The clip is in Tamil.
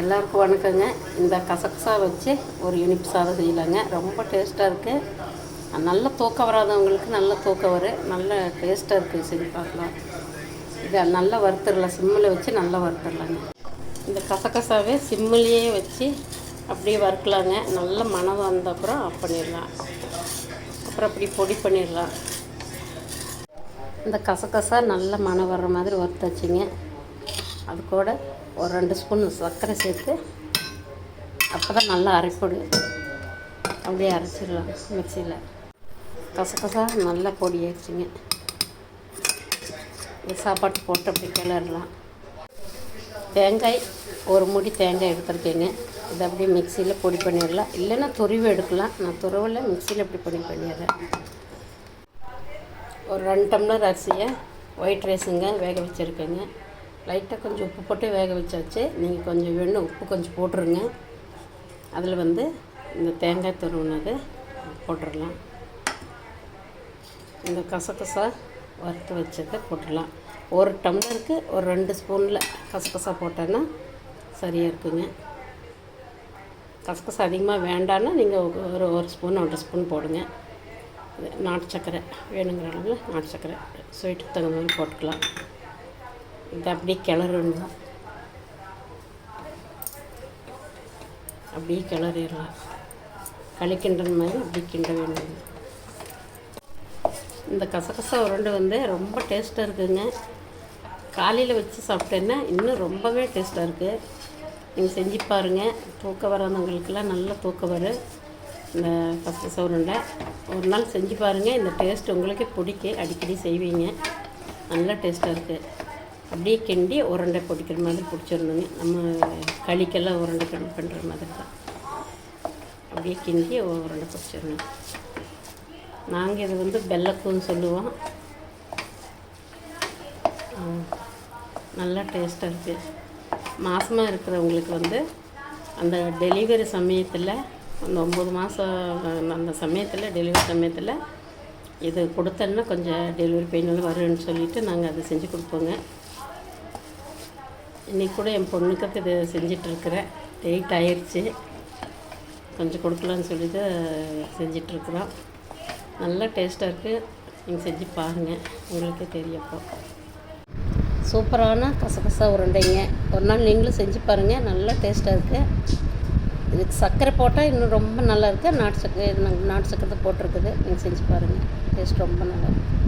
எல்லாருக்கும் வணக்கங்க. இந்த கசகசா வச்சு ஒரு இனிப்பு சாதம் செய்யலாங்க. ரொம்ப டேஸ்ட்டாக இருக்குது நல்ல தூக்கம் வராதவங்களுக்கு நல்ல தூக்கம் வரும் நல்ல டேஸ்ட்டாக இருக்குது செஞ்சு பார்க்கலாம். இதை நல்லா வறுத்துடலாம். சிம்மில் வச்சு நல்லா வறுத்துடலாங்க. இந்த கசகசாவே சிம்மிலேயே வச்சு அப்படியே வறுக்கலாங்க. நல்ல மணம் வந்த அப்புறம் ஆஃப் பண்ணிடலாம். அப்புறம் அப்படி பொடி பண்ணிடலாம். இந்த கசகசா நல்ல மணம் வர்ற மாதிரி வறுத்தாச்சுங்க. அது கூட ஒரு ரெண்டு ஸ்பூன் சர்க்கரை சேர்த்து அப்போ தான் நல்லா அரைப்பொடி. அப்படியே அரைச்சிடலாம் மிக்சியில். கசகசா நல்லா பொடி ஆயிடுச்சுங்க. இந்த சாப்பாட்டு போட்டு அப்படி கிளறலாம். தேங்காய் ஒரு முடி தேங்காய் எடுத்துருக்கேங்க. இதை அப்படியே மிக்சியில் பொடி பண்ணிடலாம். இல்லைன்னா துருவி எடுக்கலாம். நான் துருவில் மிக்சியில் அப்படி பொடி பண்ணிடுறேன். ஒரு ரெண்டு டம்ளர் அரிசியை ஒயிட் ரைஸுங்க வேக வச்சுருக்கேங்க. லைட்டாக கொஞ்சம் உப்பு போட்டு வேக வச்சாச்சு. நீங்கள் கொஞ்சம் வேணும் உப்பு கொஞ்சம் போட்டுருங்க. அதில் வந்து இந்த தேங்காய் துருவினது போட்டுடலாம் இந்த கசகசா வறுத்து வச்சதை போட்டுடலாம் ஒரு டம்ளருக்கு ஒரு ரெண்டு ஸ்பூனில் கசகசா போட்டேன்னா சரியாக இருக்குங்க. கசகசா அதிகமாக வேண்டான்னா நீங்கள் ஒரு ஒரு ஸ்பூன் ஒன்றரை ஸ்பூன் போடுங்க. நாட்டு சர்க்கரை வேணுங்கிற அளவில் நாட்டு சர்க்கரை ஸ்வீட்டுக்கு தகுந்த மாதிரி போட்டுக்கலாம். இதை அப்படியே கிளறணும் அப்படியே கிளறிடலாம். களி கிண்டுற மாதிரி அப்படி கிண்ட வேணும் இந்த கசகசா உருண்டை வந்து ரொம்ப டேஸ்ட்டாக இருக்குதுங்க காலையில் வச்சு சாப்பிட்டேன்னா இன்னும் ரொம்பவே டேஸ்ட்டாக இருக்குது நீங்கள் செஞ்சு பாருங்கள் தூக்கம் வராதவங்களுக்கெல்லாம் நல்லா தூக்கம் வரும். இந்த கசகசா உருண்டை. ஒரு நாள் செஞ்சு பாருங்கள் இந்த டேஸ்ட் உங்களுக்கே பிடிக்கும். அடிக்கடி செய்வீங்க. நல்லா டேஸ்ட்டாக இருக்குது அப்படியே கிண்டி உருண்டை பிடிக்கிற மாதிரி பிடிச்சிடணுங்க. நம்ம களிக்கெல்லாம் உருண்டை கண் பண்ணுற மாதிரி தான். அப்படியே கிண்டி உருண்டை பிடிச்சிடணும். நாங்கள் இது வந்து பெல்லக்கூன்னு சொல்லுவோம். நல்லா டேஸ்ட்டாக இருக்குது மாதமாக இருக்கிறவங்களுக்கு வந்து அந்த டெலிவரி சமயத்தில் அந்த ஒம்பது மாதம் அந்த சமயத்தில் டெலிவரி சமயத்தில் இது கொடுத்தோன்னா கொஞ்சம் டெலிவரி பெயின் வரும்னு சொல்லிவிட்டு நாங்கள் அதை செஞ்சு கொடுப்போங்க. இன்றைக்கி கூட என் பொண்ணுக்கு இது செஞ்சிட்ருக்கிறேன். லேட் ஆயிடுச்சு கொஞ்சம் கொடுக்கலான்னு சொல்லிட்டு செஞ்சிட்ருக்குறோம். நல்லா டேஸ்ட்டாக இருக்குது நீங்கள் செஞ்சு பாருங்கள் உங்களுக்கே தெரியப்போ சூப்பரான கசகசா உருண்டைங்க. ஒரு நாள் நீங்களும் செஞ்சு பாருங்கள் நல்லா டேஸ்ட்டாக இருக்குது இதுக்கு சர்க்கரை போட்டால் இன்னும் ரொம்ப நல்லா இருக்குது நாட்டு சர்க்கரை நாட்டு சக்கரை போட்டிருக்குது. நீங்கள் செஞ்சு பாருங்கள் டேஸ்ட் ரொம்ப நல்லா இருக்குது